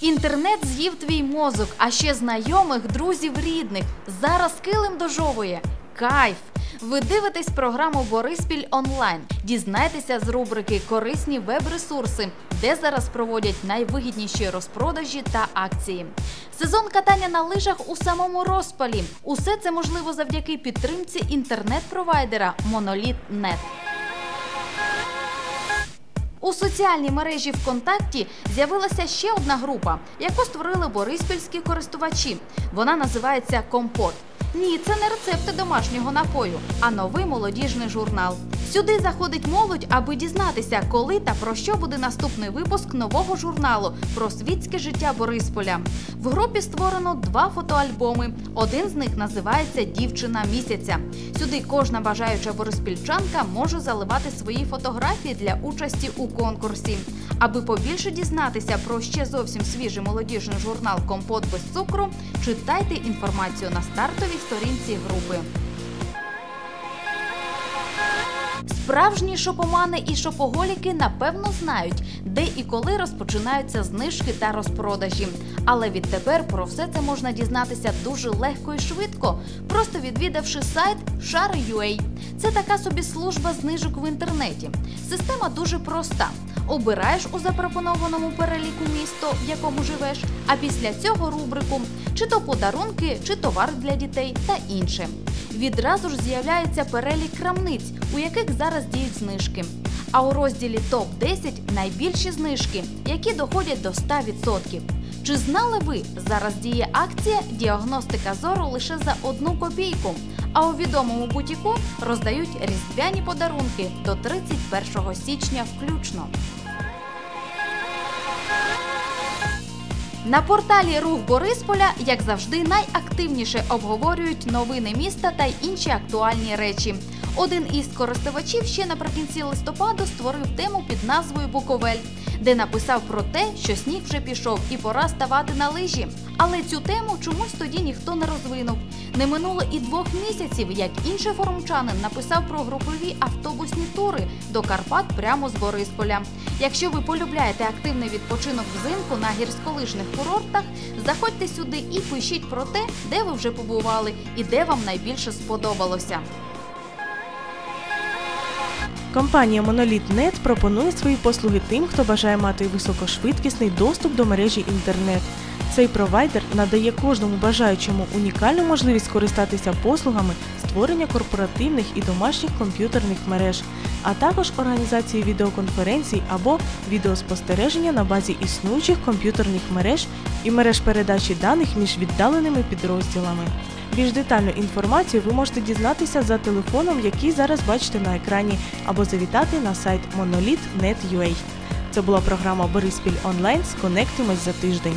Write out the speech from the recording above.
Інтернет з'їв твій мозок, а ще знайомих, друзів, рідних. Зараз килим дожовує. Кайф! Ви дивитесь програму Бориспіль онлайн. Дізнайтеся з рубрики Корисні веб-ресурси, де зараз проводять найвигідніші розпродажі та акції. Сезон катання на лижах у самому розпалі. Усе це можливо завдяки підтримці інтернет-провайдера Monolith.net. У соціальній мережі ВКонтакті з'явилася ще одна група, яку створили бориспільські користувачі. Вона називається Компот. Ні, це не рецепти домашнього напою, а новий молодіжний журнал. Сюди заходить молодь, аби дізнатися, коли та про що буде наступний випуск нового журналу про світське життя Борисполя. В групі створено два фотоальбоми. Один з них називається Дівчина місяця. Сюди кожна бажаюча бориспільчанка може заливати свої фотографії для участі у конкурсі. Аби побільше дізнатися про ще зовсім свіжий молодіжний журнал Компот без цукру, читайте інформацію на стартовій сторінці групи. Справжні шопомани і шопоголіки напевно знають, де і коли розпочинаються знижки та розпродажі. Але відтепер про все це можна дізнатися дуже легко і швидко, просто відвідавши сайт Share.ua. Це така собі служба знижок в інтернеті. Система дуже проста. Обираєш у запропонованому переліку місто, в якому живеш, а після цього рубрику чи то подарунки, чи товар для дітей та інше. Відразу ж з'являється перелік крамниць, у яких зараз діють знижки. А у розділі топ 10 найбільші знижки, які доходять до 100%. Чи знали ви, зараз діє акція діагностика зору лише за одну копійку? А у відомому бутіку роздають різдвяні подарунки до 31 січня включно. На порталі Рух Борисполя, як завжди, найактивніше обговорюють новини міста та інші актуальні речі. Один із користувачів ще наприкінці листопаду створив тему під назвою Буковель, де написав про те, що сніг вже пішов і пора ставати на лижі. Але цю тему чомусь тоді ніхто не розвинув. Не минуло і двох місяців, як інший форумчанин написав про групові автобусні тури до Карпат прямо з Борисполя. Якщо ви полюбляєте активний відпочинок взимку на гірськолижних курортах, заходьте сюди і пишіть про те, де ви вже побували і де вам найбільше сподобалося. Компанія Monolith.net пропонує свої послуги тим, хто бажає мати високошвидкісний доступ до мережі інтернет. Цей провайдер надає кожному бажаючому унікальну можливість скористатися послугами створення корпоративних і домашніх комп'ютерних мереж, а також організації відеоконференцій або відеоспостереження на базі існуючих комп'ютерних мереж і мереж передачі даних між віддаленими підрозділами. Більш детальну інформацію ви можете дізнатися за телефоном, який зараз бачите на екрані, або завітати на сайт monolith.net.ua. Це була програма Бориспіль онлайн. Сконектимось за тиждень.